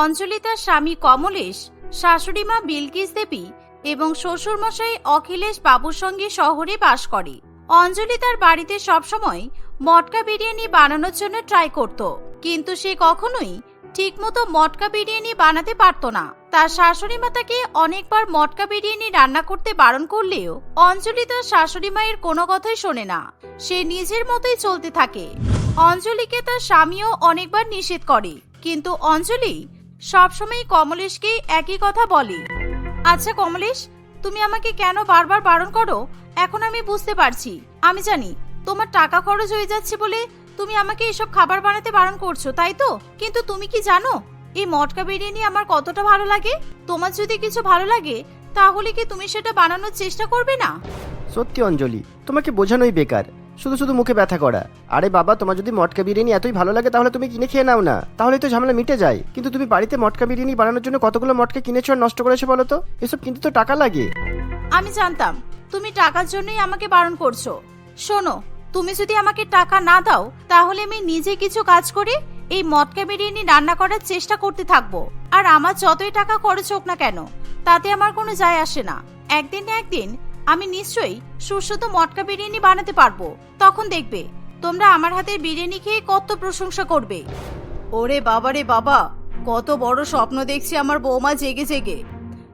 অঞ্জলি তার স্বামী কমলেশ, শাশুড়ি মা বিলকিস দেবী এবং শ্বশুরমশাই অখিলেশ বাবুর সঙ্গে শহরে বাস করে। অঞ্জলি তার বাড়িতে সবসময় মটকা বিরিয়ানি বানানোর জন্য ট্রাই করত, কিন্তু সে কখনোই ঠিকমতো মটকা বিরিয়ানি বানাতে পারতো না। তার শাশুড়ি তাকে অনেকবার মটকা বিরিয়ানি রান্না করতে বারণ করলেও অঞ্জলি তার শাশুড়ি মায়ের কোনো কথাই শোনে না, সে নিজের মতোই চলতে থাকে। অঞ্জলিকে তার স্বামীও অনেকবার নিষেধ করে, কিন্তু অঞ্জলি সবসময় কমলেশকে একই কথা বলে। আচ্ছা কমলেশ, তুমি আমাকে কেন বারবার বারণ করো? এখন আমি বুঝতে পারছি। আমি জানি, তোমার টাকা খরচ হয়ে যাচ্ছে বলে তুমি আমাকে এসব খাবার বানাতে বারণ করছ, তাই তো? কিন্তু তুমি কি জানো, এই মটকা বিরিয়ানি আমার কতটা ভালো লাগে? তোমার যদি কিছু ভালো লাগে, তাহলে কি তুমি সেটা বানানোর চেষ্টা করবে না? সত্যি অঞ্জলি, তোমাকে বোঝানোই বেকার। শুধু শুধু মুখে ব্যথা করা। আরে বাবা, তোমার যদি মটকা বিরিয়ানি এতই ভালো লাগে, তাহলে তুমি কিনে খেয়ে নাও না। তাহলে তো ঝামেলা মিটে যায়। কিন্তু তুমি বাড়িতে মটকা বিরিয়ানি বানানোর জন্য কতগুলো মটকা কিনেছো আর নষ্ট করেছ বলো তো? এসব কিন্তু তো টাকা লাগে। আমি জানতাম, তুমি টাকার জন্যই আমাকে বারণ করছ। শোনো, তুমি যদি আমাকে টাকা না দাও, তাহলে আমি নিজে কিছু কাজ করে এই মটকা বিরিয়ানি রান্না করার চেষ্টা করতে থাকব। আর আমার যতই টাকা খরচ হোক না কেন, তাতে আমার কোনো যায় আসে না। একদিন না একদিন আমি নিশ্চয়ই সুস্বাদু মটকা বিরিয়ানি বানাতে পারব। তখন দেখবে, তোমরা আমার হাতের বিরিয়ানি খেয়ে কত প্রশংসা করবে। ওরে বাবারে বাবা, কত বড় স্বপ্ন দেখছি আমার বৌমা জেগে জেগে।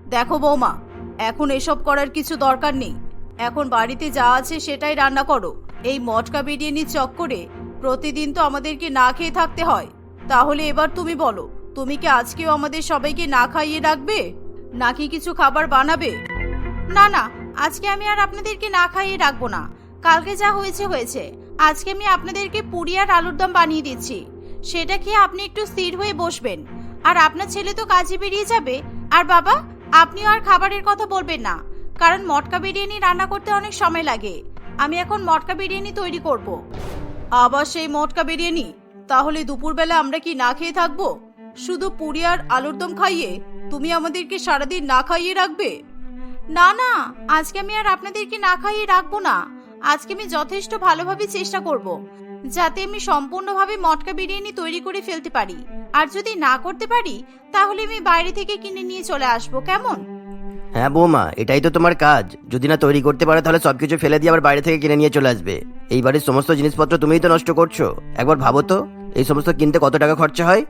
দেখো বৌমা, এখন এসব করার কিছু দরকার নেই। এখন বাড়িতে যা আছে সেটাই রান্না করো। এই মটকা বিরিয়ানির চক্করে প্রতিদিন তো আমাদেরকে না খেয়ে থাকতে হয়। তাহলে এবার তুমি বলো, তুমি কি আজকেও আমাদের সবাইকে না খাইয়ে রাখবে? নাকি কিছু খাবার বানাবে? না না আজকে আমি আর আপনাদেরকে না খাইয়ে রাখব না। কালকে যা হয়েছে হয়েছে। আজকে আমি আপনাদেরকে পুরি আর আলুর দম বানিয়ে দিচ্ছি। সেটা খেয়ে আপনি একটু স্থির হয়ে বসবেন। আর আপনার ছেলে তো কাজে বেরিয়ে যাবে। আর বাবা, আপনিও আর খাবারের কথা বলবেন না। কারণ মটকা বিরিয়ানি রান্না করতে অনেক সময় লাগে। আমি এখন মটকা বিরিয়ানি তৈরি করব। আবার সেই মটকা বিরিয়ানি? তাহলে দুপুরবেলা আমরা কি না খেয়ে থাকব? শুধু পুরি আর আলুর দম খাইয়ে তুমি আমাদেরকে সারাদিন না খাইয়ে রাখবে? না না আজকে আমি আর আপনাদেরকে না খাইয়ে রাখব না। আজকে আমি যথেষ্ট ভালোভাবে চেষ্টা করব যাতে আমি সম্পূর্ণভাবে মটকা বিরিয়ানি তৈরি করে ফেলতে পারি। আর যদি না করতে পারি তাহলে আমি বাইরে থেকে কিনে নিয়ে চলে আসব কেমন? হ্যাঁ বৌমা এটাই তো তোমার কাজ। যদি না তৈরি করতে পারো তাহলে সবকিছু ফেলে দিয়ে আবার বাইরে থেকে কিনে নিয়ে চলে আসবে। এই বাড়ির সমস্ত জিনিসপত্র তুমিই তো নষ্ট করছ। একবার ভাবো তো এই সমস্ত কিনতে কত টাকা খরচা হয়?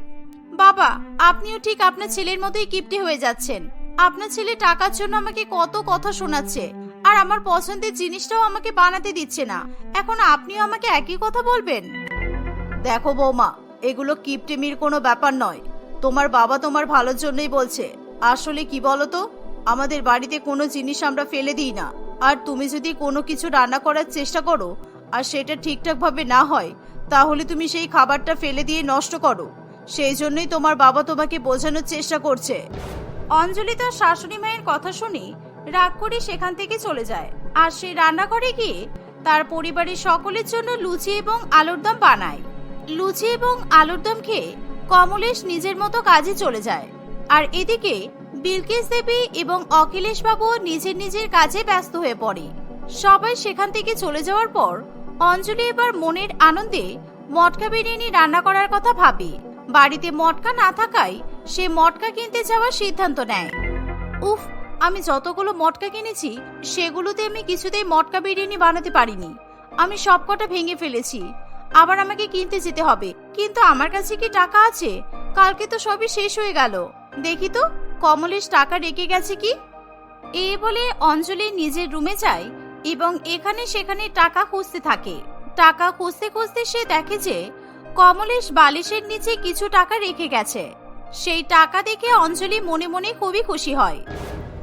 বাবা আপনিও ঠিক আপনার ছেলের মতোই কিপটে হয়ে যাচ্ছেন। আপনার ছেলে টাকার জন্য আমাকে কত কথা শোনাচ্ছে, আর আমার পছন্দের জিনিসটাও আমাকে বানাতে দিচ্ছে না। এখন আপনিও আমাকে একই কথা বলবেন? দেখো বৌমা, এগুলো কিপটেমির কোনো ব্যাপার নয়। তোমার বাবা তোমার ভালোর জন্যই বলছে। আসলে কি বলো তো আমাদের বাড়িতে কোনো জিনিস আমরা ফেলে দিই না। আর তুমি যদি কোনো কিছু রান্না করার চেষ্টা করো, আর সেটা ঠিকঠাকভাবে না হয়, তাহলে তুমি সেই খাবারটা ফেলে দিয়ে নষ্ট করো। সেই জন্যই তোমার বাবা তোমাকে বোঝানোর চেষ্টা করছে। অঞ্জলি তার শাশুড়ি মায়ের কথা শুনে রাগ করে সেখান থেকে চলে যায়। আর সে রান্না করে গিয়ে তার পরিবারের সকলের জন্য লুচি এবং আলুর দম বানায়। লুচি এবং আলুর দম খেয়ে কমলেশ নিজের মতো কাজে চলে যায়। আর এদিকে বিলকিস দেবী এবং অখিলেশ বাবু নিজের নিজের কাজে ব্যস্ত হয়ে পড়ে। সবাই সেখান থেকে চলে যাওয়ার পর অঞ্জলি এবার মনের আনন্দে মটকা বিরিয়ানি রান্না করার কথা ভাবে। বাড়িতে মটকা না থাকায় সে মটকা কিনতে যাওয়ার সিদ্ধান্ত নেয়। উফ, আমি যতগুলো মটকা কিনেছি, সেগুলোতে আমি কিছুতেই মটকা বিরিয়ানি বানাতে পারিনি। আমি সবকটা ভেঙে ফেলেছি। আবার আমাকে কিনতে যেতে হবে। কিন্তু আমার কাছে কি টাকা আছে? কালকে তো সবই শেষ হয়ে গেল। দেখি তো, কমলেশ টাকা রেখে গেছে কি? এই বলে অঞ্জলি নিজের রুমে যায় এবং এখানে সেখানে টাকা খুঁজতে থাকে। টাকা খুঁজতে খুঁজতে সে দেখে যে, কমলেশ বালিশের নিচে কিছু টাকা রেখে গেছে। সেই টাকা দেখে অঞ্জলি মনে মনে খুবই খুশি হয়।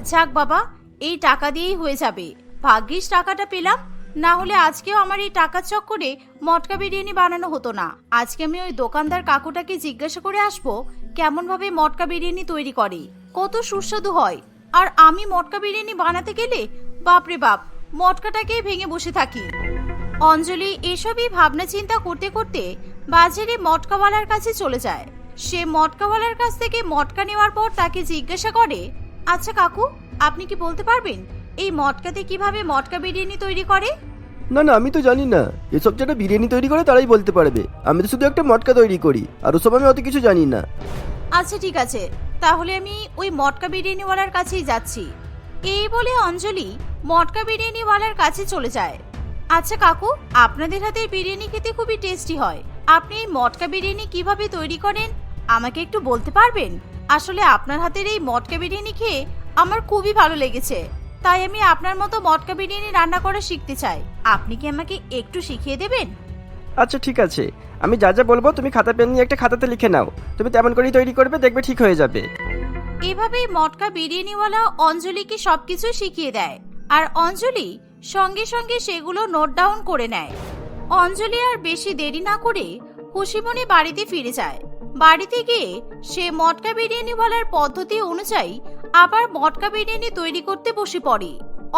যাক বাবা, এই টাকা দিয়েই হয়ে যাবে। ভাগ্যিস টাকাটা পেলাম। না হলে আজকেও আমার এই টাকার চক্করে মটকা বিরিয়ানি বানানো হতো না। আজকে আমি ওই দোকানদার কাকুটাকে জিজ্ঞাসা করে আসব কেমন ভাবে মটকা বিরিয়ানি তৈরি করে। কত সুস্বাদু হয়। আর আমি মটকা বিরিয়ানি বানাতে গেলে, বাপরে বাপ, মটকাটাকেই ভেঙে বসে থাকি। অঞ্জলি এসবই ভাবনা চিন্তা করতে করতে বাজারে মটকাওয়ালার কাছে চলে যায়। সে মটকাওয়ালার কাছ থেকে মটকা নেওয়ার পর তাকে জিজ্ঞাসা করে আচ্ছা কাকু আপনি কি বলতে পারবেন? এই মটকাতে কীভাবে মটকা বিরিয়ানি তৈরি করে? না না আমি তো জানি না। এসব যারা বিরিয়ানি তৈরি করে তারাই বলতে পারবে। আমি তো শুধু একটা মটকা তৈরি করি আর ওসব আমি অত কিছু জানি না। আচ্ছা ঠিক আছে। তাহলে আমি ওই মটকা বিরিয়ানিওয়ালার কাছেই যাচ্ছি। এই বলে অঞ্জলি মটকা বিরিয়ানিওয়ালার কাছে চলে যায়। আচ্ছা কাকু আপনাদের হাতের বিরিয়ানি খেতে খুবই টেস্টি হয়। আপনি এই মটকা বিরিয়ানি কীভাবে তৈরি করেন আমাকে একটু বলতে পারবেন? আসলে আপনার হাতের এই মটকা বিরিয়ানি খেয়ে আমার খুবই ভালো লেগেছে। তাই আমি আপনার মতো মটকা বিরিয়ানি রান্না করা শিখতে চাই। আপনি কি আমাকে একটু শিখিয়ে দেবেন? আচ্ছা ঠিক আছে। আমি যা যা বলব তুমি খাতা পেন নিয়ে একটা খাতাতে লিখে নাও। তুমি তেমন করেই তৈরি করবে দেখবে ঠিক হয়ে যাবে। এভাবেই মটকা বিরিয়ানিওয়ালা অঞ্জলিকে সবকিছু শিখিয়ে দেয়। আর অঞ্জলি সঙ্গে সঙ্গে সেগুলো নোট ডাউন করে নেয়। অঞ্জলি আর বেশি দেরি না করে খুশিমণি বাড়িতে ফিরে যায়। বাড়িতে গিয়ে সে মটকা বিরিয়ানি বলার পদ্ধতি অনুযায়ী আবার মটকা বিরিয়ানি তৈরি করতে বসে পড়ে।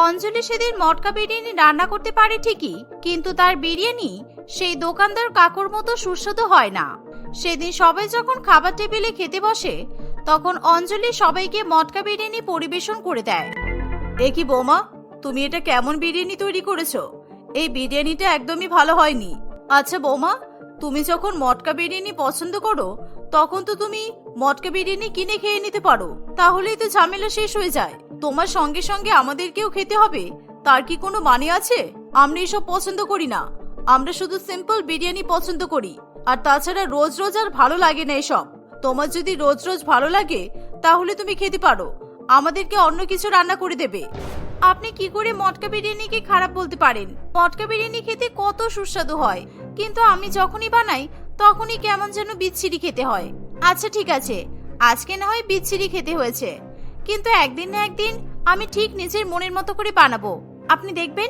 অঞ্জলি সেদিন মটকা বিরিয়ানি রান্না করতে পারে ঠিকই, কিন্তু তার বিরিয়ানি সেই দোকানদার কাকুর মতো সুস্বাদু হয় না। সেদিন সবাই যখন খাবার টেবিলে খেতে বসে, তখন অঞ্জলি সবাইকে মটকা বিরিয়ানি পরিবেশন করে দেয়। এ কি বৌমা, তুমি এটা কেমন বিরিয়ানি তৈরি করেছ? এই বিরিয়ানিটা একদমই ভালো হয়নি। আচ্ছা বৌমা তুমি যখন মটকা বিরিয়ানি পছন্দ করো, তখন তো তুমি মটকা বিরিয়ানি কিনে খেয়ে নিতে পারো। তাহলেই তো ঝামেলা শেষ হয়ে যায়। তোমার সঙ্গে সঙ্গে আমাদেরকেও খেতে হবে। তার কি কোনো মানে আছে? আমরা এসব পছন্দ করি না। আমরা শুধু সিম্পল বিরিয়ানি পছন্দ করি। আর তাছাড়া রোজ রোজ আর ভালো লাগে না এসব। তোমার যদি রোজ রোজ ভালো লাগে, তাহলে তুমি খেতে পারো। আমাদেরকে অন্য কিছু রান্না করে দেবে। আপনি কি করে মটকা বিরিয়ানিকে খারাপ বলতে পারেন? মটকা বিরিয়ানি খেতে কত সুস্বাদু হয়। কিন্তু আমি যখনই বানাই, তখনই কেমন যেন বিচ্ছিরি খেতে হয়। আচ্ছা ঠিক আছে। আজকে না হয় বিচ্ছিরি খেতে হয়েছে। কিন্তু একদিন না একদিন আমি ঠিক নিজের মনের মতো করে বানাবো। আপনি দেখবেন?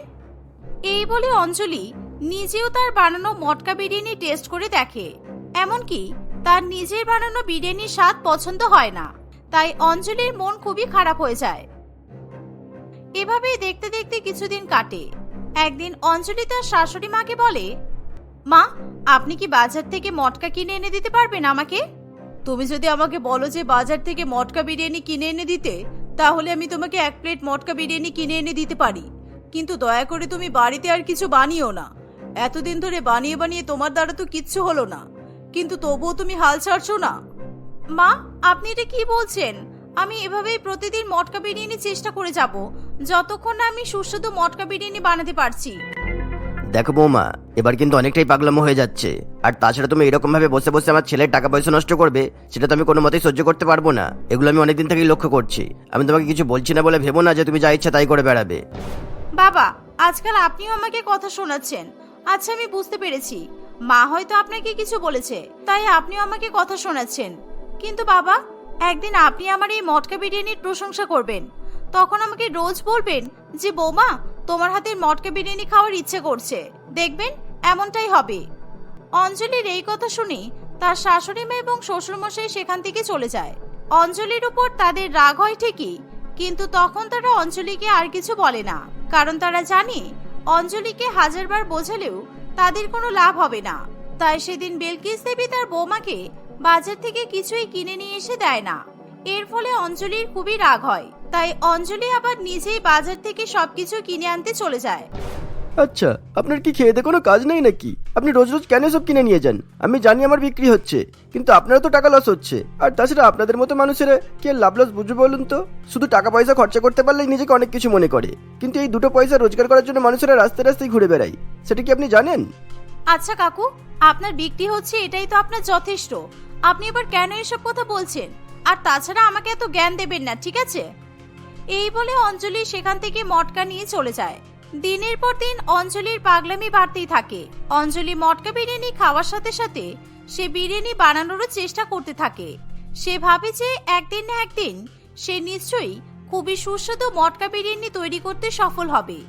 এই বলে অঞ্জলি নিজেও তার বানানো মটকা বিরিয়ানি টেস্ট করে দেখে। এমনকি তার নিজের বানানো বিরিয়ানির স্বাদ পছন্দ হয় না। তাই অঞ্জলির মন খুবই খারাপ হয়ে যায়। এভাবেই দেখতে দেখতে কিছুদিন কাটে। একদিন অঞ্জলি তার শাশুড়ি মাকে বলে, মা, আপনি কি বাজার থেকে মটকা কিনে এনে দিতে পারবেন আমাকে? তুমি যদি আমাকে বলো যে বাজার থেকে মটকা বিরিয়ানি কিনে এনে দিতে, তাহলে আমি তোমাকে এক প্লেট মটকা বিরিয়ানি কিনে এনে দিতে পারি। কিন্তু দয়া করে তুমি বাড়িতে আর কিছু বানিও না। এতদিন ধরে বানিয়ে বানিয়ে তোমার দ্বারা তো কিচ্ছু হলো না। কিন্তু তবুও তুমি হাল ছাড়ছো না। মা, আপনি এটা কি বলছেন? আমি এভাবেই প্রতিদিন মটকা বিরিয়ানি চেষ্টা করে যাব। যতক্ষণ না আমি সুস্বাদু মটকা বিরিয়ানি বানাতে পারছি। দেখো বৌমা এবার কিন্তু অনেকটাই পাগলামো হয়ে যাচ্ছে। আর তাছাড়া তুমি এরকম ভাবে বসে বসে আমার ছেলের টাকা পয়সা নষ্ট করবে সেটা তো আমি কোনো মতেই সহ্য করতে পারব না। এগুলো আমি অনেকদিন থেকেই লক্ষ্য করছি। আমি তোমাকে কিছু বলছি না বলে ভেবো না যে তুমি যা ইচ্ছা তাই করে বেড়াবে। বাবা আজকাল আপনিও আমাকে কথা শোনাচ্ছেন। আচ্ছা আমি বুঝতে পেরেছি। মা হয়তো আপনাকে কিছু বলেছে তাই আপনিও আমাকে কথা শোনাচ্ছেন। কিন্তু বাবা একদিন আপনি আমার এই মটকা বিরিয়ানির প্রশংসা করবেন। তখন আমাকে রোজ বলবেন যে, বৌমা, তোমার হাতের মটকা বিরিয়ানি খাওয়ার ইচ্ছে করছে। দেখবেন, এমনটাই হবে। অঞ্জলির এই কথা শুনে তার শাশুড়ি মা এবং শ্বশুরমশাই সেখান থেকে চলে যায়। অঞ্জলির উপর তাদের রাগ হয় ঠিকই, কিন্তু তখন তারা অঞ্জলিকে আর কিছু বলে না, কারণ তারা জানে অঞ্জলিকে হাজারবার বোঝালেও তাদের কোনো লাভ হবে না। তাই সেদিন বেলকিস দেবী তার বৌমাকে বাজার থেকে কিছুই কিনে নিয়ে এসে দেয় না। এর ফলে অঞ্জলির খুবই রাগ হয়। তাই অঞ্জলি আবার নিজেই বাজার থেকে সবকিছু কিনে আনতে চলে যায়। আচ্ছা আপনার কি খেয়ে কোনো কাজ নেই নাকি? আপনি রোজ রোজ কেন সব কিনে নিয়ে যান? আমি জানি আমার বিক্রি হচ্ছে কিন্তু আপনারও তো টাকা লস হচ্ছে। আর তাছাড়া আপনাদের মতো মানুষেরা কে লাভ লস বুঝবে বলুন তো? শুধু টাকা পয়সা খরচা করতে পারলেই নিজেকে অনেক কিছু মনে করে। কিন্তু এই দুটো পয়সা রোজগার করার জন্য মানুষেরা রাস্তায় রাস্তায় ঘুরে বেড়ায়। সেটা কি আপনি জানেন? আচ্ছা কাকু আপনার বিক্রি হচ্ছে এটাই তো আপনার যথেষ্ট। আপনি এবার কেন এসব কথা বলছেন? আর তাছাড়া আমাকে এত জ্ঞান দেবেন না, ঠিক আছে? এই বলে অঞ্জলি সেখান থেকে মটকা নিয়ে চলে যায়। দিনের পর দিন অঞ্জলির পাগলামি বাড়তেই থাকে। অঞ্জলি মটকা বিরিয়ানি খাওয়ার সাথে সাথে সে বিরিয়ানি বানানোরও চেষ্টা করতে থাকে। সে ভাবে যে একদিন না একদিন সে নিশ্চয়ই খুবই সুস্বাদু মটকা বিরিয়ানি তৈরি করতে সফল হবে।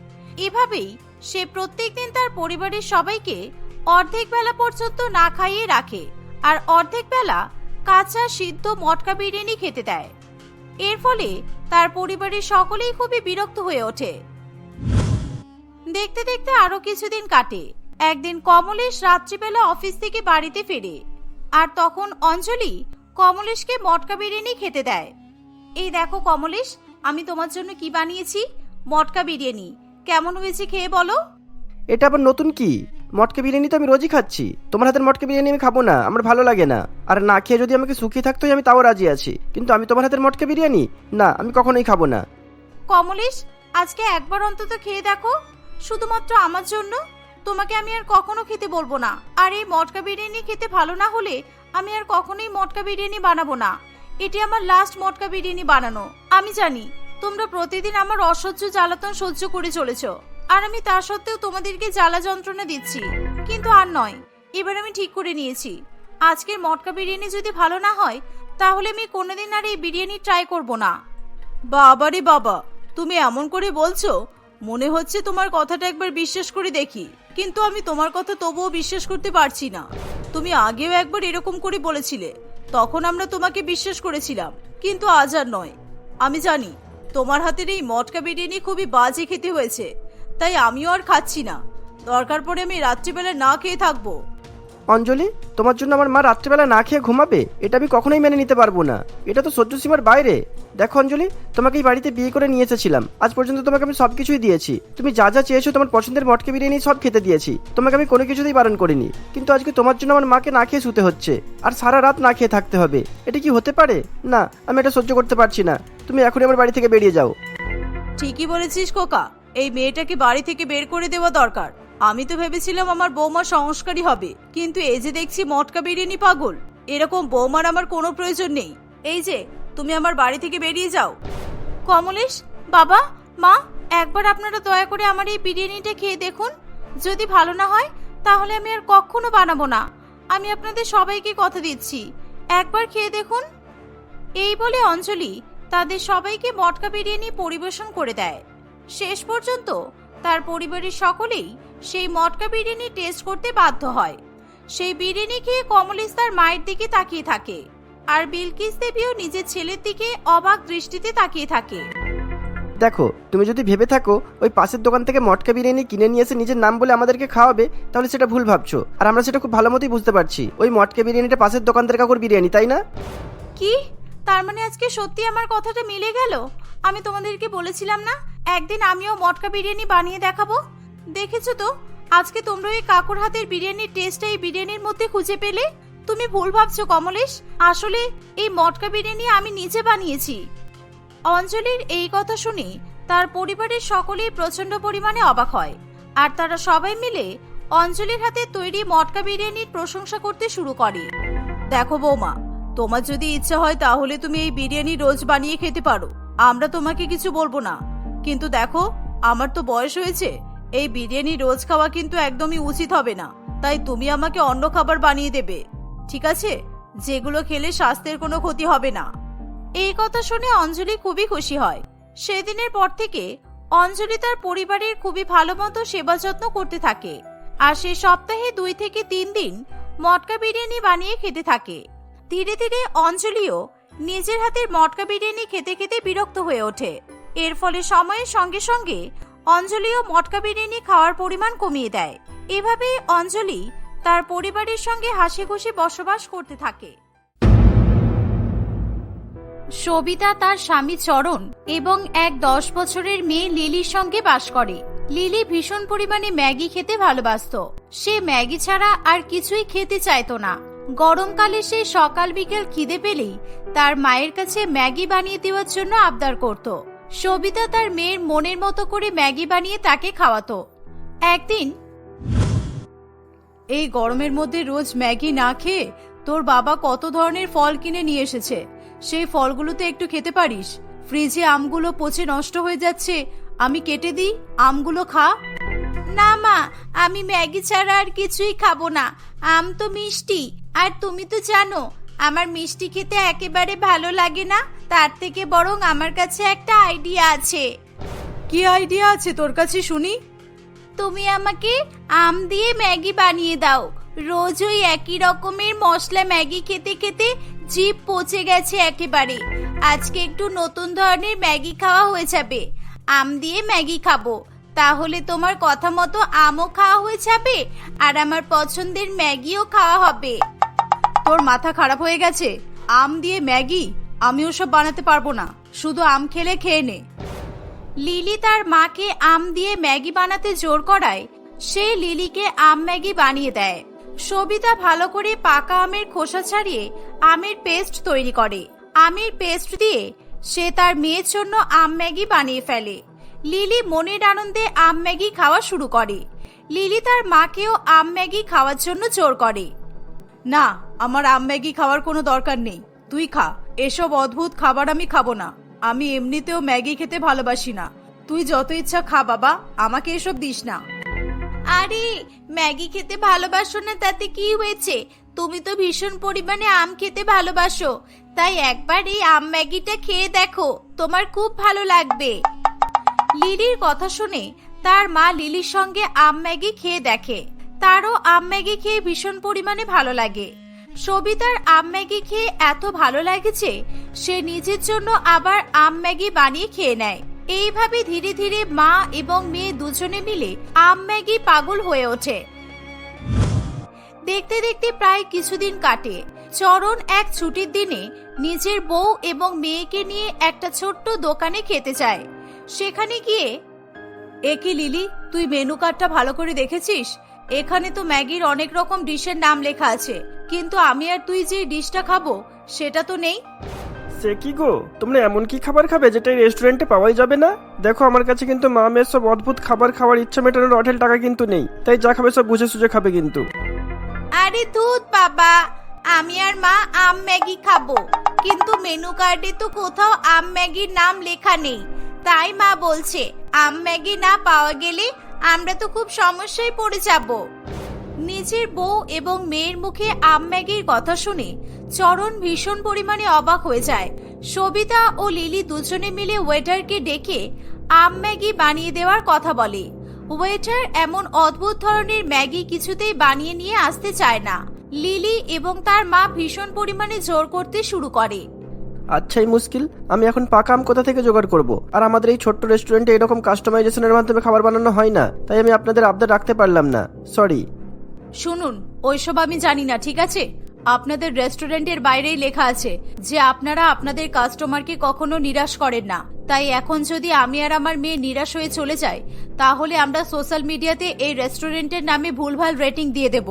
এভাবেই সে প্রত্যেক দিন তার পরিবারের সবাইকে অর্ধেক বেলা পর্যন্ত না খাইয়ে রাখে। আর অর্ধেক বেলা কাঁচা, সিদ্ধ মটকা বিরিয়ানি খেতে দেয়। এর ফলে তার পরিবারের সকলেই খুবই বিরক্ত হয়ে ওঠে। দেখতে দেখতে আরও কিছুদিন কাটে। একদিন কমলেশ রাত্রিবেলা অফিস থেকে বাড়িতে ফেরে আর তখন অঞ্জলি কমলেশকে মটকা বিরিয়ানি খেতে দেয়। এই দেখো কমলেশ, আমি তোমার জন্য কি বানিয়েছি? মটকা বিরিয়ানি। কেমন হয়েছে খেয়ে বলো? এটা আবার নতুন কি? মটকা বিরিয়ানি তো আমি রোজই খাচ্ছি। তোমার হাতের মটকে বিরিয়ানি আমি খাব না, আমার ভালো লাগে না। আর না খেয়ে যদি আমাকে সুখী থাকতো আমি তাও রাজি আছি। কিন্তু আমি তোমার হাতের মটকে বিরিয়ানি? না, আমি কখনোই খাব না। কমলেশ, আজকে একবার অন্তত খেয়ে দেখো। শুধুমাত্র আমার জন্য? তোমাকে আমি আর কখনো খেতে বলব না। আর এই মটকা বিরিয়ানি খেতে ভালো না হলে আমি আর কখনোই মটকা বিরিয়ানি বানাবো না। এটি আমার লাস্ট মটকা বিরিয়ানি বানানো। আমি জানি, তোমরা প্রতিদিন আমার অসহ্য জ্বালাতন সহ্য করে চলেছো। আর আমি তা সত্ত্বেও তোমাদেরকে জ্বালা যন্ত্রণা দিচ্ছি। কিন্তু আর নয়। এবার আমি ঠিক করে নিয়েছি। আজকের মটকা বিরিয়ানি যদি ভালো না হয়, তাহলে আমি কোনোদিন আর এই বিরিয়ানি ট্রাই করব না। বাবারে বাবা, তুমি এমন করে বলছো? মনে হচ্ছে তোমার কথাটা একবার বিশ্বাস করে দেখি। কিন্তু আমি তোমার কথা তবুও বিশ্বাস করতে পারছি না। তুমি আগেও একবার এরকম করে বলেছিলে। তখন আমরা তোমাকে বিশ্বাস করেছিলাম। কিন্তু আজ আর নয়। আমি জানি, তোমার হাতের এই মটকা বিরিয়ানি খুবই বাজে খেতে হয়েছে। তাই আমিও আর খাচ্ছি না। দরকার পড়ে আমি রাত্রিবেলা না খেয়ে থাকব। অঞ্জলি তোমার জন্য আমার মা রাত্রিবেলা না খেয়ে ঘুমাবে? এটা আমি কখনোই মেনে নিতে পারব না। এটা তো সহ্য সীমার বাইরে। দেখো অঞ্জলি তোমাকে এই বাড়িতে বিয়ে করে নিয়ে এসেছিলাম। আজ পর্যন্ত তোমাকে আমি সব কিছুই দিয়েছি। তুমি যা যা চেয়েছো তোমার পছন্দের মটকে বিরিয়ানি সব খেতে দিয়েছি। তোমাকে আমি কোনো কিছুতেই বারণ করিনি। কিন্তু আজকে তোমার জন্য আমার মাকে না খেয়ে শুতে হচ্ছে। আর সারা রাত না খেয়ে থাকতে হবে। এটা কি হতে পারে? না আমি এটা সহ্য করতে পারছি না। তুমি এখনই আমার বাড়ি থেকে বেরিয়ে যাও। ঠিকই বলেছিস কোকা এই মেয়েটাকে বাড়ি থেকে বের করে দেওয়া দরকার। আমি তো ভেবেছিলাম আমার বৌমা সংস্কারী হবে, কিন্তু এই যে দেখছি মটকা বিরিয়ানি পাগল, এরকম বৌমার আমার কোনো প্রয়োজন নেই। এই যে, তুমি আমার বাড়ি থেকে বেরিয়ে যাও। কমলেশ, বাবা, মা, একবার আপনারা দয়া করে আমার এই বিরিয়ানিটা খেয়ে দেখুন। যদি ভালো না হয়, তাহলে আমি আর কখনো বানাবো না। আমি আপনাদের সবাইকে কথা দিচ্ছি। একবার খেয়ে দেখুন। এই বলে অঞ্জলি তাদের সবাইকে মটকা বিরিয়ানি পরিবেশন করে দেয়। শেষ পর্যন্ত তার পরিবারের সকলেই সেই মটকা বিরিয়ানি টেস্ট করতে বাধ্য হয়। সেই বিরিয়ানি খেয়ে কমলেশ তার মায়ের দিকে তাকিয়ে থাকে আর বিলকিস দেবীও নিজের ছেলের দিকে অবাক দৃষ্টিতে তাকিয়ে থাকে। দেখো তুমি যদি ভেবে থাকো ওই পাশের দোকান থেকে মটকা বিরিয়ানি কিনে নিয়ে এসে নিজের নাম বলে আমাদেরকে খাওয়াবে তাহলে সেটা ভুল ভাবছ। আর আমরা সেটা খুব ভালো মতোই বুঝতে পারছি। ওই মটকা বিরিয়ানিটা পাশের দোকানদার কাকুর বিরিয়ানি তাই না? কি? তার মানে আজকে সত্যি আমার কথাটা মিলে গেল? আমি তোমাদেরকে বলেছিলাম না একদিন আমিও মটকা বিরিয়ানি বানিয়ে দেখাবো। দেখেছ তো? আজকে তোমরা ওই কাকুর হাতের বিরিয়ানির টেস্টটা এই বিরিয়ানির মধ্যে খুঁজে পেলে? তুমি ভুল ভাবছ, কমলেশ। আসলে এই মটকা বিরিয়ানি আমি নিজে বানিয়েছি। অঞ্জলির এই কথা শুনে তার পরিবারের সকলেই প্রচণ্ড পরিমাণে অবাক হয়। আর তারা সবাই মিলে অঞ্জলির হাতে তৈরি মটকা বিরিয়ানির প্রশংসা করতে শুরু করে। দেখো বৌমা, তোমার যদি ইচ্ছা হয় তাহলে তুমি এই বিরিয়ানি রোজ বানিয়ে খেতে পারো। আমরা তোমাকে কিছু বলব না। কিন্তু দেখো, আমার তো বয়স হয়েছে। এই বিরিয়ানি রোজ খাওয়া কিন্তু একদমই উচিত হবে না। তাই তুমি আমাকে অন্য খাবার বানিয়ে দেবে, ঠিক আছে? যেগুলো খেলে স্বাস্থ্যের কোনো ক্ষতি হবে না। এই কথা শুনে অঞ্জলি খুবই খুশি হয়। সেদিনের পর থেকে অঞ্জলি তার পরিবারের খুবই ভালো মতো সেবা যত্ন করতে থাকে। আর সে সপ্তাহে দুই থেকে তিন দিন মটকা বিরিয়ানি বানিয়ে খেতে থাকে। ধীরে ধীরে অঞ্জলিও নিজের হাতের মটকা বিরিয়ানি খেতে খেতে বিরক্ত হয়ে ওঠে। এর ফলে সময়ের সঙ্গে সঙ্গে অঞ্জলিও মটকা বিরিয়ানি খাওয়ার পরিমাণ কমিয়ে দেয়। এভাবেই অঞ্জলি তার পরিবারের সঙ্গে হাসি খুশি বসবাস করতে থাকে। সবিতা তার স্বামী চরণ এবং এক দশ বছরের মেয়ে লিলির সঙ্গে বাস করে। লিলি ভীষণ পরিমাণে ম্যাগি খেতে ভালোবাসতো। সে ম্যাগি ছাড়া আর কিছুই খেতে চাইতো না। গরমকালে সে সকাল বিকেল খিদে পেলেই তার মায়ের কাছে ম্যাগি বানিয়ে দেওয়ার জন্য আবদার করত। সবিতা তার মেয়ের মনের মতো করে ম্যাগি বানিয়ে তাকে খাওয়াতো। একদিন, এই গরমের মধ্যে রোজ ম্যাগি না খেয়ে তোর বাবা কত ধরনের ফল কিনে নিয়ে এসেছে? সেই ফলগুলোতে একটু খেতে পারিস? ফ্রিজে আমগুলো পচে নষ্ট হয়ে যাচ্ছে, আমি কেটে দিই, আমগুলো খা। না মা, আমি ম্যাগি ছাড়া আর কিছুই খাব না। আম তো মিষ্টি, আর তুমি তো জানো আমার মিষ্টি খেতে একেবারে ভালো লাগে না তার থেকে বরং আমার কাছে একটা আইডিয়া আছে। কি আইডিয়া আছে তোর কাছে শুনি? তুমি আমাকে আম দিয়ে ম্যাগি বানিয়ে দাও। রোজ ওই একই রকমের মশলা ম্যাগি খেতে খেতে জিভ পচে গেছে একেবারে। আজকে একটু নতুন ধরনের ম্যাগি খাওয়া হয়ে যাবে। আম দিয়ে ম্যাগি খাব। তাহলে তোমার কথা মতো আমও খাওয়া হয়ে যাবে আর আমার পছন্দের ম্যাগিও খাওয়া হবে। তোর মাথা খারাপ হয়ে গেছে? আম দিয়ে ম্যাগি? আমি ওসব বানাতে পারব না। শুধু আম খেলে খেয়ে নে। লিলি তার মাকে আম দিয়ে ম্যাগি বানাতে জোর করায়, সে লিলিকে আম ম্যাগি বানিয়ে দেয়। সবিতা ভালো করে পাকা আমের খোসা ছাড়িয়ে আমের পেস্ট তৈরি করে। আমের পেস্ট দিয়ে সে তার মেয়ের জন্য আম ম্যাগি বানিয়ে ফেলে। লিলি মনের আনন্দে আম ম্যাগি খাওয়া শুরু করে। লিলি তার মাকেও আম ম্যাগি খাওয়ার জন্য জোর করে। না, আমার আম ম্যাগি খাওয়ার কোনো দরকার নেই। তুই খা। এসব অদ্ভুত খাবার আমি খাব না। আমি এমনিতেও ম্যাগি খেতে ভালোবাসি না। তুই যত ইচ্ছা খা, বাবা। আমাকে এসব দিস না। আরে, ম্যাগি খেতে ভালোবাসো না, তাতে কি হয়েছে? তুমি তো ভীষণ পরিমাণে আম খেতে ভালোবাসো। তাই একবার এই আম ম্যাগিটা খেয়ে দেখো। তোমার খুব ভালো লাগবে। লিলির কথা শুনে তার মা লিলির সঙ্গে আম ম্যাগি খেয়ে দেখে। তারও আম ম্যাগি খেয়ে ভীষণ পরিমাণে ভালো লাগে। সবিতার আম ম্যাগি খেয়ে এত ভালো লাগেছে সে নিজের জন্য আবার আম ম্যাগি বানিয়ে খেয়ে নেয়। এইভাবে ধীরে ধীরে মা এবং মেয়ে দুজনে মিলে আম ম্যাগি পাগল হয়ে ওঠে। দেখতে দেখতে প্রায় কিছুদিন কাটে। চরণ এক ছুটির দিনে নিজের বউ এবং মেয়েকে নিয়ে একটা ছোট্ট দোকানে খেতে যায়। সেখানে গিয়ে, এ কি লিলি, তুই মেনু কার্ডটা ভালো করে দেখেছিস? এখানে তো ম্যাগির অনেক রকম ডিশের নাম লেখা আছে কিন্তু আমি আর তুই যে ডিশটা খাব সেটা তো নেই। সে কি গো? তোমরা এমন কি খাবার খাবে যেটা এই রেস্টুরেন্টে পাওয়াই যাবে না? দেখো আমার কাছে কিন্তু মা মেয়ের সব অদ্ভুত খাবার খাওয়ার ইচ্ছা মেটানোর হোটেল টাকা কিন্তু নেই তাই যা খাবে সব বুঝে সুঝে খাবে কিন্তু। আরে দুধ বাবা আমি আর মা আম ম্যাগি খাব কিন্তু মেনু কার্ডে তো কোথাও আম ম্যাগির নাম লেখা নেই তাই মা বলছে আম ম্যাগি না পাওয়া গেলে আমরা তো খুব সমস্যায় পড়ে যাব। নিজের বউ এবং মেয়ের মুখে আম ম্যাগির কথা শুনে চরণ ভীষণ পরিমাণে অবাক হয়ে যায়। সবিতা ও লিলি দুজনে মিলে ওয়েটারকে ডেকে আম ম্যাগি বানিয়ে দেওয়ার কথা বলে। ওয়েটার এমন অদ্ভুত ধরনের ম্যাগি কিছুতেই বানিয়ে নিয়ে আসতে চায় না। লিলি এবং তার মা ভীষণ পরিমাণে জোর করতে শুরু করে। আচ্ছা এই মুশকিল, আমি এখন পাকা আম কোথা থেকে জোগাড় করব? আর আমাদের এই ছোট্ট রেস্টুরেন্টে এরকম কাস্টমাইজেশনের মাধ্যমে খাবার বানানো হয় না, তাই আমি আপনাদের আবদার রাখতে পারলাম না। সরি শুনুন, ওইসব আমি জানি না, ঠিক আছে? আপনাদের রেস্টুরেন্টের বাইরেই লেখা আছে যে আপনারা আপনাদের কাস্টমারকে কখনো নিরাশ করেন না। তাই এখন যদি আমি আর আমার মেয়ে নিরাশ হয়ে চলে যাই, তাহলে আমরা সোশ্যাল মিডিয়াতে এই রেস্টুরেন্টের নামে ভুলভাল রেটিং দিয়ে দেব।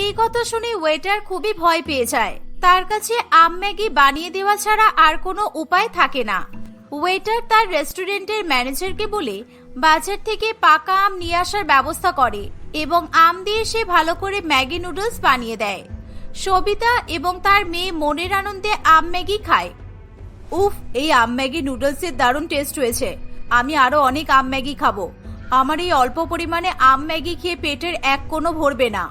এই কথা শুনে ওয়েটার খুবই ভয় পেয়ে যায়। তার কাছে আম ম্যাগি বানিয়ে দেওয়া ছাড়া আর কোনো উপায় থাকে না। ওয়েটার তার রেস্টুরেন্টের ম্যানেজারকে বলে বাজার থেকে পাকা আম নিয়ে আসার ব্যবস্থা করে এবং আম দিয়ে সে ভালো করে ম্যাগি নুডলস বানিয়ে দেয়। সবিতা এবং তার মেয়ে মনের আনন্দে আম ম্যাগি খায়। উফ, এই আম ম্যাগি নুডলসের দারুণ টেস্ট হয়েছে। আমি আরও অনেক আম ম্যাগি খাব। আমার এই অল্প পরিমাণে আম ম্যাগি খেয়ে পেটের এক কোনো ভরবে না।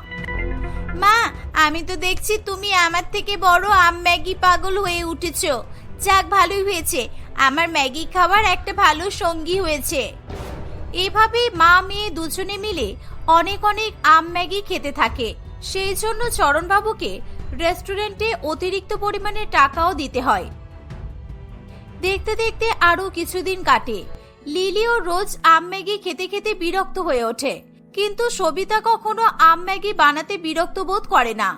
মা, আমি তো দেখছি তুমি আমার থেকে বড় আম ম্যাগি পাগল হয়ে উঠেছ। যাক, ভালোই হয়েছে। আমার ম্যাগি খাওয়ার একটা ভালো সঙ্গী হয়েছে। এভাবে মা, মেয়ে দুজনে মিলে অনেক অনেক আম ম্যাগি খেতে থাকে। সেই জন্য চরণবাবুকে রেস্টুরেন্টে অতিরিক্ত পরিমাণে টাকাও দিতে হয়। দেখতে দেখতে আরও কিছুদিন কাটে। লিলিও রোজ আম ম্যাগি খেতে খেতে বিরক্ত হয়ে ওঠে। কিন্তু সবিতা কখনো আম ম্যাগি বানাতে বিরক্ত বোধ করে না।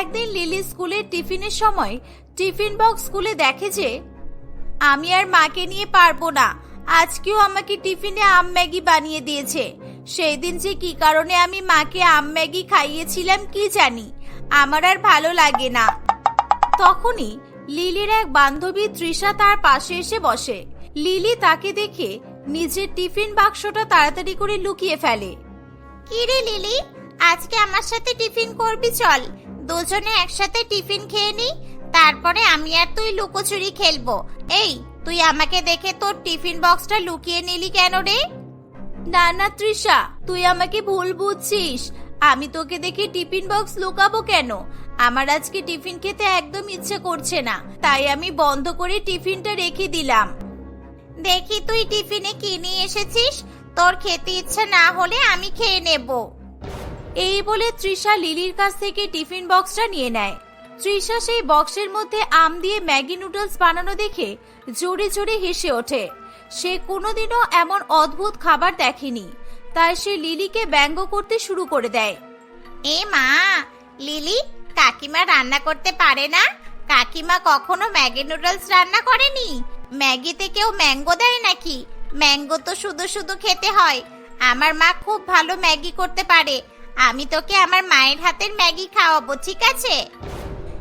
একদিন লিলি স্কুলের টিফিনের সময় টিফিন বক্স স্কুলে দেখে যে, আমি আর মাকে নিয়ে পারব না। আজকেও আমাকে টিফিনে আম ম্যাগি বানিয়ে দিয়েছে। সেই দিন যে কি কারণে আমি মাকে আম ম্যাগি খাইয়েছিলাম কি জানি। আমার আর ভালো লাগে না। তখনই লিলির এক বান্ধবী তৃষা তার পাশে এসে বসে। লিলি তাকে দেখে নিজের টিফিন বাক্সটা তাড়াতাড়ি করে লুকিয়ে ফেলে। কি রে লিলি আজকে আমার সাথে টিফিন করবি চল। দুজনে একসাথে টিফিন খেয়ে নি তারপরে আমি আর তুই লুকোচুরি খেলব। এই তুই আমাকে দেখে তোর টিফিন বক্সটা লুকিয়ে নিলি কেন রে? না না তৃষা তুই আমাকে ভুল বুঝছিস। আমি তোকে দেখে টিফিন বক্স লুকাবো কেন? আমার আজকে টিফিন খেতে একদম ইচ্ছে করছে না তাই আমি বন্ধ করে টিফিনটা রেখে দিলাম। দেখি তুই টিফিনে কি নিয়ে এসেছিস? তোর খেতে ইচ্ছে না হলে আমি খেয়ে নেব। এই বলে তৃষা লিলির কাছ থেকে টিফিন বক্সটা নিয়ে নেয়। তৃষা সেই বক্সের মধ্যে আম দিয়ে ম্যাগি নুডলস বানানো দেখে জোরে জোরে হেসে ওঠে। সে কোনোদিনও এমন অদ্ভুত খাবার দেখেনি। তাই সে লিলিকে ব্যঙ্গ করতে শুরু করে দেয়। এ মা লিলি কাকিমা রান্না করতে পারে না? কাকিমা কখনো ম্যাগি নুডলস রান্না করেনি? ম্যাগিতে কেউ ম্যাঙ্গো দেয় নাকি? ম্যাঙ্গো তো শুধু শুধু খেতে হয়। আমার মা খুব ভালো ম্যাগি করতে পারে। আমি তোকে আমার মায়ের হাতের ম্যাগি খাওয়াবো, ঠিক আছে?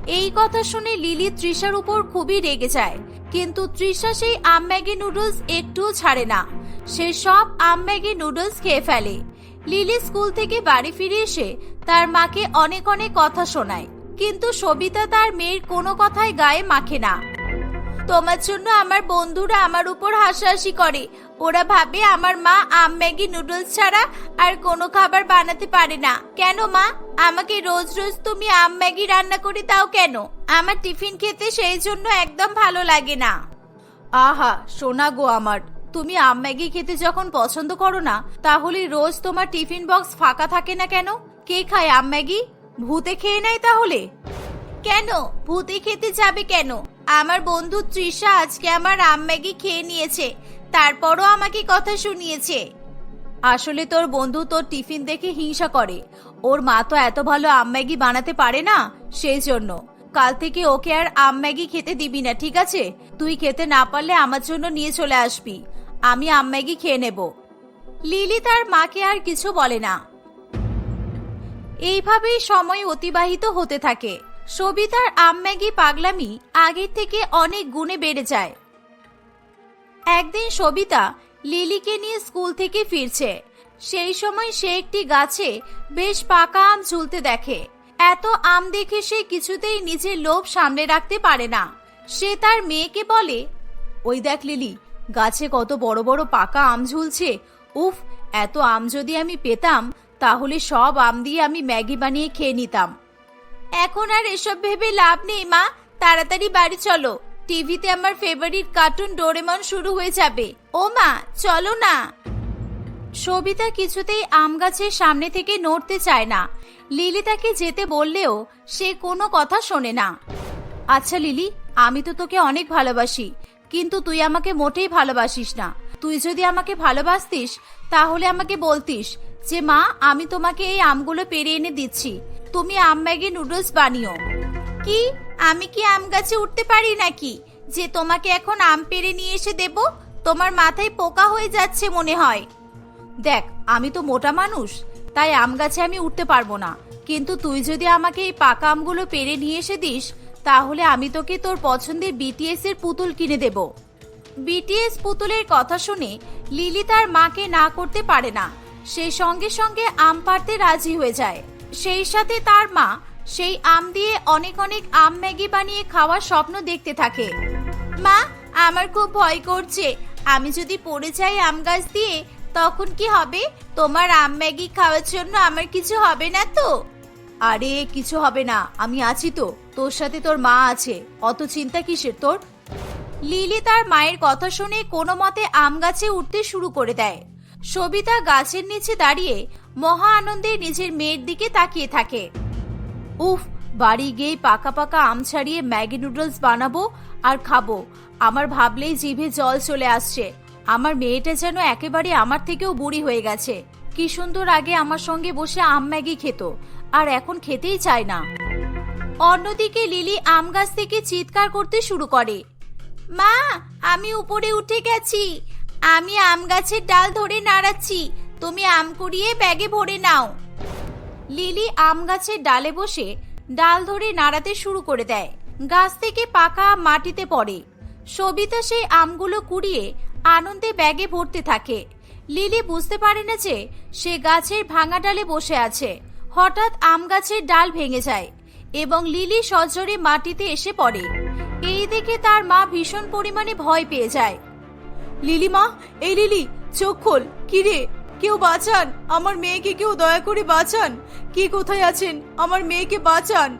এই কথা শুনে লিলি তৃষার উপর খুবই রেগে যায়। কিন্তু তৃষা সেই আম ম্যাগি নুডলস একটুও ছাড়ে না। সে সব আম ম্যাগি নুডলস খেয়ে ফেলে। লিলি স্কুল থেকে বাড়ি ফিরে এসে তার মাকে অনেক অনেক কথা শোনায়। কিন্তু সবিতা তার মেয়ের কোনো কথাই গায়ে মাখে না। তোমার জন্য আমার বন্ধুরা আমার উপর হাসাহাসি করে। ওরা ভাবে আমার মা আম ম্যাগি নুডলস ছাড়া আর কোনো খাবার বানাতে পারে না। কেন মা? আমাকে রোজ রোজ তুমি আম ম্যাগি রান্না করে দাও কেন? আমার টিফিন খেতে সেই জন্য একদম ভালো লাগে না। আহা সোনা গো আমার তুমি আম ম্যাগি খেতে যখন পছন্দ করো না তাহলে রোজ তোমার টিফিন বক্স ফাঁকা থাকে না কেন? কে খায় আম ম্যাগি? ভূতে খেয়ে নেয় তাহলে? কেন? ভূতে খেতে যাবে কেন? আমার বন্ধু তৃষা আজকে আমার আম ম্যাগি খেয়ে নিয়েছে, তারপরও আমাকে কথা শুনিয়েছে। আসলে তোর বন্ধু তোর টিফিন দেখে হিংসা করে। ওর মা তো এত ভালো আম ম্যাগি বানাতে পারে না, সেই জন্য। কাল থেকে ওকে আর আম ম্যাগি খেতে দিবি না, ঠিক আছে? তুই খেতে না পারলে আমার জন্য নিয়ে চলে আসবি। আমি আম ম্যাগি খেয়ে নেব। লিলি তার মাকে আর কিছু বলে না। এইভাবেই সময় অতিবাহিত হতে থাকে। সবিতার আম ম্যাগি পাগলামি আগের থেকে অনেক গুণে বেড়ে যায়। একদিন সবিতা লিলিকে নিয়ে স্কুল থেকে ফিরছে। সেই সময় সে একটি গাছে বেশ পাকা আম ঝুলতে দেখে। এত আম দেখে সে কিছুতেই নিজের লোভ সামনে রাখতে পারে না। সে তার মেয়েকে বলে, ওই দেখ লিলি, গাছে কত বড় বড় পাকা আম ঝুলছে। উফ, এত আম যদি আমি পেতাম, তাহলে সব আম দিয়ে আমি ম্যাগি বানিয়ে খেয়ে নিতাম। এখন আর এসব ভেবে লাভ নেই, মা। তাড়াতাড়ি বাড়ি চলো। টিভিতে আমার ফেভারিট কার্টুন ডোরেমন শুরু হয়ে যাবে। ও মা, চলো না। সবিতা কিছুতেই আম গাছের সামনে থেকে নড়তে চায় না। লিলি তাকে যেতে বললেও সে কোনো কথা শোনে না। আচ্ছা লিলি, আমি তো তোকে অনেক ভালোবাসি, কিন্তু তুই আমাকে মোটেই ভালোবাসিস না। তুই যদি আমাকে ভালোবাসতিস, তাহলে আমাকে বলতিস যে, মা, আমি তোমাকে এই আমগুলো পেরে এনে দিচ্ছি। তুমি আম ম্যাগি নুডলস বানিও। কি? আমি কি আম গাছে উঠতে পারি নাকি? যে তোমাকে এখন আম পেরে নিয়ে এসে দেব, তোমার মাথায় পোকা হয়ে যাচ্ছে মনে হয়। দেখ, আমি তো মোটা মানুষ, তাই আম গাছে আমি উঠতে পারব না। কিন্তু তুই যদি আমাকে এই পাকা আমগুলো পেরে নিয়ে এসে দিস, তাহলে আমি তোকে তোর পছন্দের বিটিএস এর পুতুল কিনে দেব। বিটিএস পুতুলের কথা শুনে লিলি তার মাকে না করতে পারে না। সে সঙ্গে সঙ্গে আম পাড়তে রাজি হয়ে যায়। সেই সাথে তার মা সেই আম দিয়ে অনেক অনেক আম ম্যাগি বানিয়ে খাওয়ার স্বপ্ন দেখতে থাকে। মা, আমার খুব ভয় করছে। আমি যদি পড়ে যাই আম গাছ দিয়ে, তখন কি হবে? তোমার আম ম্যাগি খাওয়ার জন্য আমার কিছু হবে না তো? আরে, কিছু হবে না। আমি আছি তো। তোর সাথে তোর মা আছে। অত চিন্তা কিসের তোর? লিলি তার মায়ের কথা শুনে কোনো মতে আম গাছে উঠতে শুরু করে দেয়। সবিতা গাছের নিচে দাঁড়িয়ে মহা আনন্দে নিজের মেয়ের দিকে তাকিয়ে থাকে। উফ, বাড়ি গিয়ে পাকা পাকা আম ছাড়িয়ে ম্যাগি নুডলস বানাবো আর খাব। আমার ভাবলেই জিভে জল চলে আসছে। আমার মেয়েটা যেন একেবারে আমার থেকেও বুড়ি হয়ে গেছে। কি সুন্দর আগে আমার সঙ্গে বসে আম ম্যাগি খেত, আর এখন খেতেই চায় না। অন্যদিকে লিলি আম গাছ থেকে চিৎকার করতে শুরু করে। মা, আমি উপরে উঠে গেছি। আমি আম গাছের ডাল ধরে নাড়াচ্ছি। তুমি আম কুড়িয়ে ব্যাগে ভরে নাও। লিলি আম গাছের ডালে বসে ডাল ধরে নাড়াতে শুরু করে দেয়। গাছ থেকে পাকা মাটিতে পড়ে। সবিতা সেই আমগুলো কুড়িয়ে আনন্দে ব্যাগে ভরতে থাকে। লিলি বুঝতে পারে না যে সে গাছের ভাঙা ডালে বসে আছে। হঠাৎ আম গাছের ডাল ভেঙে যায় এবং লিলি সজোরে মাটিতে এসে পড়ে। এই দেখে তার মা ভীষণ পরিমাণে ভয় পেয়ে যায়। লিলি মা, এই লিলি, চোখ খোল। কিরে কেউ বাঁচান। আমার মেয়েকে কেউ দয়া করে বাঁচান। কে কোথায় আছেন? আমার মেয়েকে বাঁচান।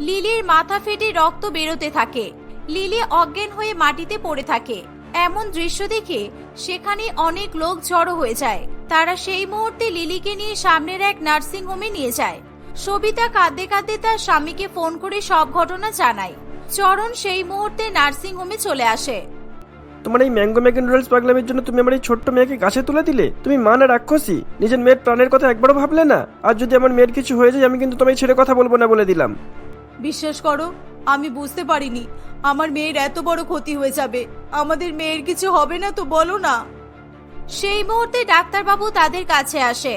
লিলির মাথা ফেটে রক্ত বেরোতে থাকে। লিলি অজ্ঞান হয়ে মাটিতে পড়ে থাকে। এমন দৃশ্য দেখে সেখানে অনেক লোক জড়ো হয়ে যায়। তারা সেই মুহূর্তে লিলিকে নিয়ে সামনের এক নার্সিং হোমে নিয়ে যায়। সবিতা কাঁদতে কাঁদতে তার স্বামীকে ফোন করে সব ঘটনা জানায়। চরণ সেই মুহূর্তে নার্সিং হোমে চলে আসে। তোমার এই ম্যাঙ্গো ম্যাগি নুডলস পাগলামের জন্য তুমি আমার এই ছোট্ট মেয়েকে গাছে তুলে দিলে? তুমি মা না রাক্ষসী? নিজের মেয়ের প্রাণের কথা একবারও ভাবলে না? আর যদি আমার মেয়ের কিছু হয়ে যায় আমি কিন্তু তোমায় ছেড়ে কথা বলব না বলে দিলাম। বিশ্বাস করো আমি বুঝতে পারিনি। আমার মেয়ের এত বড় ক্ষতি হয়ে যাবে। আমাদের মেয়ের কিছু হবে না তো বলো না। সেই মুহূর্তে ডাক্তারবাবু তাদের কাছে আসে।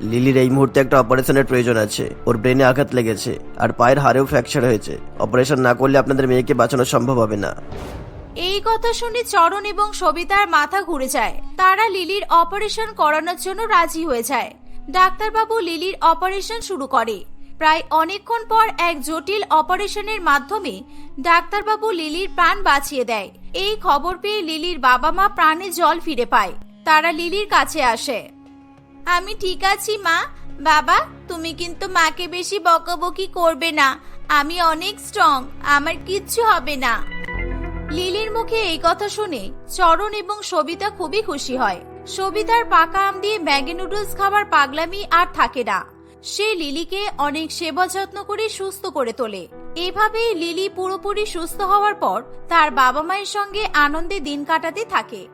লিলির এই মুহূর্তে একটা অপারেশনের প্রয়োজন আছে। ওর ব্রেনে আঘাত লেগেছে আর পায়ের হাড়েও ফ্র্যাকচার হয়েছে। অপারেশন না করলে আপনাদের মেয়েকে বাঁচানো সম্ভব হবে না। এই কথা শুনে চরণ এবং সবিতার মাথা ঘুরে যায়। তারা লিলির অপারেশন করানোর জন্য রাজি হয়ে যায়। ডাক্তারবাবু লিলির অপারেশন শুরু করে। প্রায় অনেকক্ষণ পর এক জটিল অপারেশনের মাধ্যমে ডাক্তারবাবু লিলির প্রাণ বাঁচিয়ে দেয়। এই খবর পেয়ে লিলির বাবা মা প্রাণে জল ফিরে পায়। তারা লিলির কাছে আসে। আমি ঠিক আছি, মা। বাবা, তুমি কিন্তু মাকে বেশি বকাবকি করবে না। আমি অনেক স্ট্রং আমার কিচ্ছু হবে না। লিলির মুখে এই কথা শুনে চরণ এবং সবিতা খুবই খুশি হয়। সবিতার পাকা আম দিয়ে ম্যাগি নুডলস খাবার পাগলামি আর থাকে না। সে লিলিকে অনেক সেবা যত্ন করে সুস্থ করে তোলে। এভাবেই লিলি পুরোপুরি সুস্থ হওয়ার পর তার বাবা মায়ের সঙ্গে আনন্দে দিন কাটাতে থাকে।